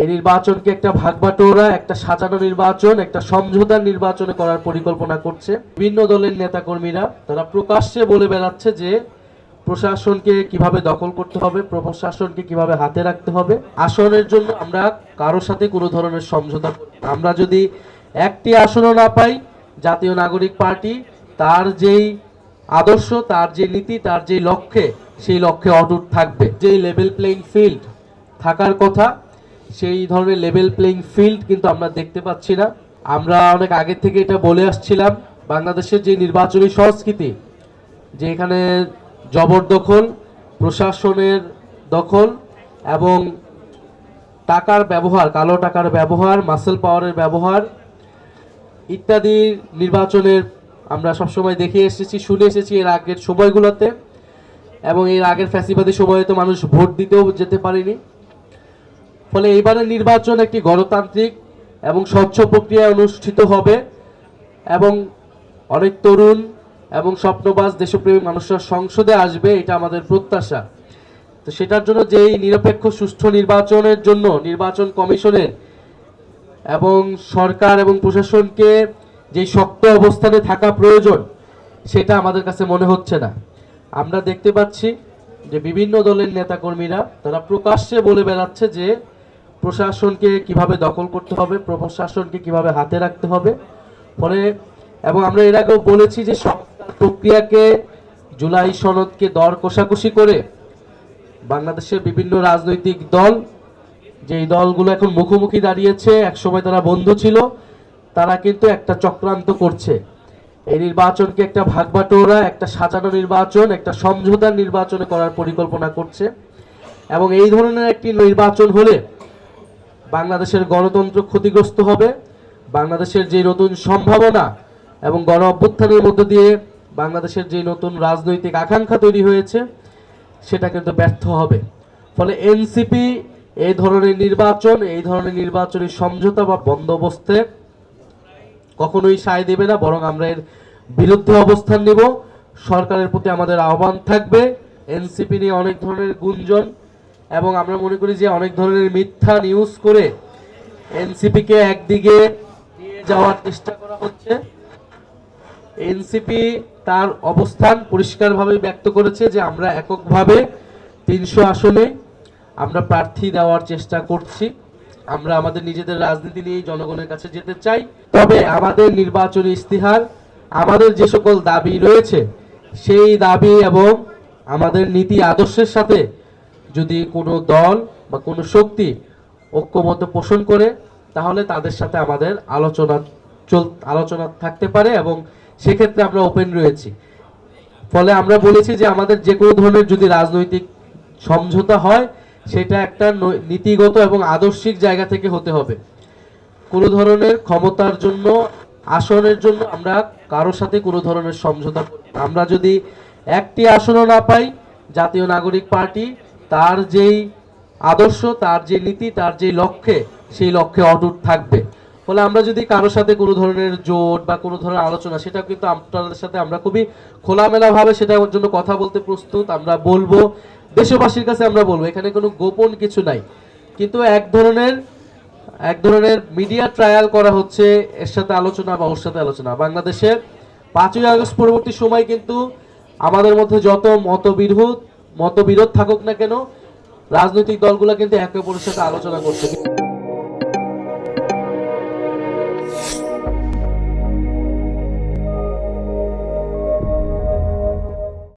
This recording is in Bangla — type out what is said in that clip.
এই নির্বাচনকে একটা ভাগবাটোরা, একটা সাজানো নির্বাচন, একটা সমঝোতার নির্বাচনে করার পরিকল্পনা করছে। বিভিন্ন দলের নেতাকর্মীরা, তারা প্রকাশ্যে বলে বেড়াচ্ছে যে, প্রশাসনকে কীভাবে দখল করতে হবে, প্রশাসনকে কীভাবে হাতে রাখতে হবে। আসনের জন্য আমরা কারোর সাথে কোনো ধরনের সমঝোতা আমরা যদি একটি আসনও না পাই, জাতীয় নাগরিক পার্টি, তার যেই আদর্শ, তার যে নীতি, তার যে লক্ষ্যে, সেই লক্ষ্যে অটুট থাকবে। যে লেভেল প্লেইং ফিল্ড থাকার কথা সেই ধরনের লেভেল প্লেইং ফিল্ড কিন্তু আমরা দেখতে পাচ্ছি না। আমরা অনেক আগে থেকে এটা বলে আসছিলাম, বাংলাদেশের যে নির্বাচনী সংস্কৃতি, যে এখানে জবরদখল প্রশাসনের দখল এবং টাকার ব্যবহার, কালো টাকার ব্যবহার মাসেল পাওয়ারের ব্যবহার ইত্যাদি নির্বাচনের আমরা সবসময় দেখে এসেছি, শুনে এসেছি এর আগের সময়গুলোতে এবং এর আগের ফ্যাসিবাদী সময়ে তো মানুষ ভোট দিতেও যেতে পারেনি। ফলে এইবারের নির্বাচন একটি গণতান্ত্রিক এবং স্বচ্ছ প্রক্রিয়ায় অনুষ্ঠিত হবে এবং অনেক তরুণ এবং স্বপ্নবাস দেশপ্রেমী মানুষরা সংসদে আসবে, এটা আমাদের প্রত্যাশা। তো সেটার জন্য যেই নিরপেক্ষ, সুষ্ঠু নির্বাচনের জন্য নির্বাচন কমিশনের এবং সরকার এবং প্রশাসনকে যে শক্ত অবস্থানে থাকা প্রয়োজন, সেটা আমাদের কাছে মনে হচ্ছে না। আমরা দেখতে পাচ্ছি যে বিভিন্ন দলের নেতাকর্মীরা, তারা প্রকাশ্যে বলে বেড়াচ্ছে যে প্রশাসনকে কীভাবে দখল করতে হবে, প্রশাসনকে কীভাবে হাতে রাখতে হবে? ফলে, এবং আমরা এর আগেও বলেছি যে সংস্কার প্রক্রিয়াকে জুলাই সনদকে দর কষাকষি করে বাংলাদেশের বিভিন্ন রাজনৈতিক দল, যেই দলগুলো এখন মুখোমুখি দাঁড়িয়েছে, একসময় তারা বন্ধু ছিল, তারা কিন্তু একটা চক্রান্ত করছে। এই নির্বাচনকে একটা ভাগবাটোরা, একটা সাজানো নির্বাচন, একটা সমঝোতার নির্বাচনে করার পরিকল্পনা করছে। এবং এই ধরনের একটি নির্বাচন হলে বাংলাদেশের গণতন্ত্র ক্ষতিগ্রস্ত হবে, বাংলাদেশের যে নতুন সম্ভাবনা এবং গণ অভ্যুত্থানের মধ্য দিয়ে বাংলাদেশের যে নতুন রাজনৈতিক আকাঙ্ক্ষা তৈরি হয়েছে, সেটা কিন্তু ব্যর্থ হবে। ফলে এনসিপি এই ধরনের নির্বাচন, এই ধরনের নির্বাচনী সমঝোতা বা বন্দোবস্তে কখনোই সায় দেবে না, বরং আমরা এর বিরুদ্ধে অবস্থান নেব। সরকারের প্রতি আমাদের আহ্বান থাকবে। এনসিপি নিয়ে অনেক ধরনের গুঞ্জন এবং আমরা মনে করি যে অনেক ধরনের মিথ্যা নিউজ করে এনসিপিকে একদিকে নিয়ে যাওয়ার চেষ্টা করা হচ্ছে। এনসিপি তার অবস্থান পরিষ্কারভাবে ব্যক্ত করেছে যে আমরা এককভাবে তিনশো আসনে আমরা প্রার্থী দেওয়ার চেষ্টা করছি। আমরা আমাদের নিজেদের রাজনীতি নিয়ে জনগণের কাছে যেতে চাই। তবে আমাদের নির্বাচনী ইস্তিহার আমাদের যে সকল দাবি রয়েছে, সেই দাবি এবং আমাদের নীতি আদর্শের সাথে যদি কোনো দল বা কোনো শক্তি ঐক্যমত পোষণ করে, তাহলে তাদের সাথে আমাদের আলোচনা চল, আলোচনা থাকতে পারে এবং সেক্ষেত্রে আমরা ওপেন রয়েছি। ফলে আমরা বলেছি যে আমাদের যে কোনো ধরনের যদি রাজনৈতিক সমঝোতা হয়, সেটা একটা নীতিগত এবং আদর্শিক জায়গা থেকে হতে হবে। কোনো ধরনের ক্ষমতার জন্য, আসনের জন্য আমরা কারোর সাথে কোনো ধরনের সমঝোতা আমরা যদি একটি আসনও না পাই, জাতীয় নাগরিক পার্টি তার যেই আদর্শ, তার যে নীতি, তার যে লক্ষ্যে, সেই লক্ষ্যে অটুট থাকবে। ফলে আমরা যদি কারোর সাথে কোনো ধরনের জোট বা কোনো ধরনের আলোচনা সেটা কিন্তু আপনাদের সাথে আমরা খুবই খোলামেলা ভাবে সেটার জন্য কথা বলতে প্রস্তুত, আমরা বলব, দেশবাসীর কাছে আমরা বলব, এখানে কোনো গোপন কিছু নাই। কিন্তু এক ধরনের এক ধরনের মিডিয়া ট্রায়াল করা হচ্ছে এর সাথে আলোচনা বা ওর সাথে আলোচনা। বাংলাদেশের পাঁচই আগস্ট পরবর্তী সময় কিন্তু আমাদের মধ্যে যত মতবিরোধ মতবিরোধ থাকুক না কেন রাজনৈতিক দলগুলো কিন্তু একে অপরের সাথে আলোচনা করছে।